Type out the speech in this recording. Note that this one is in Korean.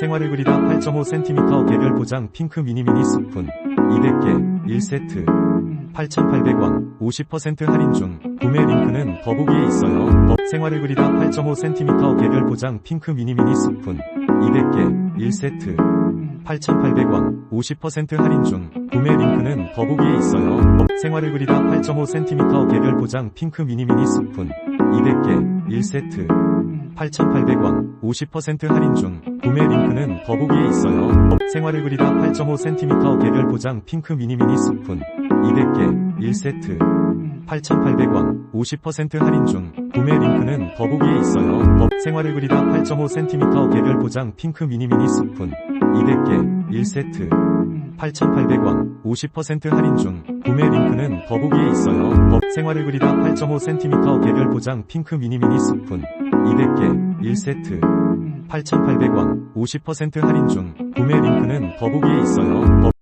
생활을 그리다 8.5cm 개별 포장 핑크 미니미니 스푼 200개 1세트 8,800원 50% 할인 중 구매 링크는 더보기에 있어요. 업 생활을 그리다 8.5cm 개별 포장 핑크 미니미니 스푼 200개 1세트 8,800원 50% 할인 중 구매 링크는 더보기에 있어요. 업 생활을 그리다 8.5cm 개별 포장 핑크 미니미니 스푼 200개 1세트 8,800원 50% 할인 중 구매 링크는 더보기에 있어요. 업 생활을 그리다 8.5cm 개별 포장 핑크 미니미니 스푼 200개 1세트 8,800원 50% 할인 중 구매 링크는 더보기에 있어요. 업 생활을 그리다 8.5cm 개별 포장 핑크 미니미니 스푼 200개 1세트 8,800원 50% 할인 중 구매 링크는 더보기에 있어요. 업 생활을 그리다 8.5cm 개별 포장 핑크 미니미니 스푼 200개 1세트 8,800원 50% 할인 중 구매 링크는 더보기에 있어요. 업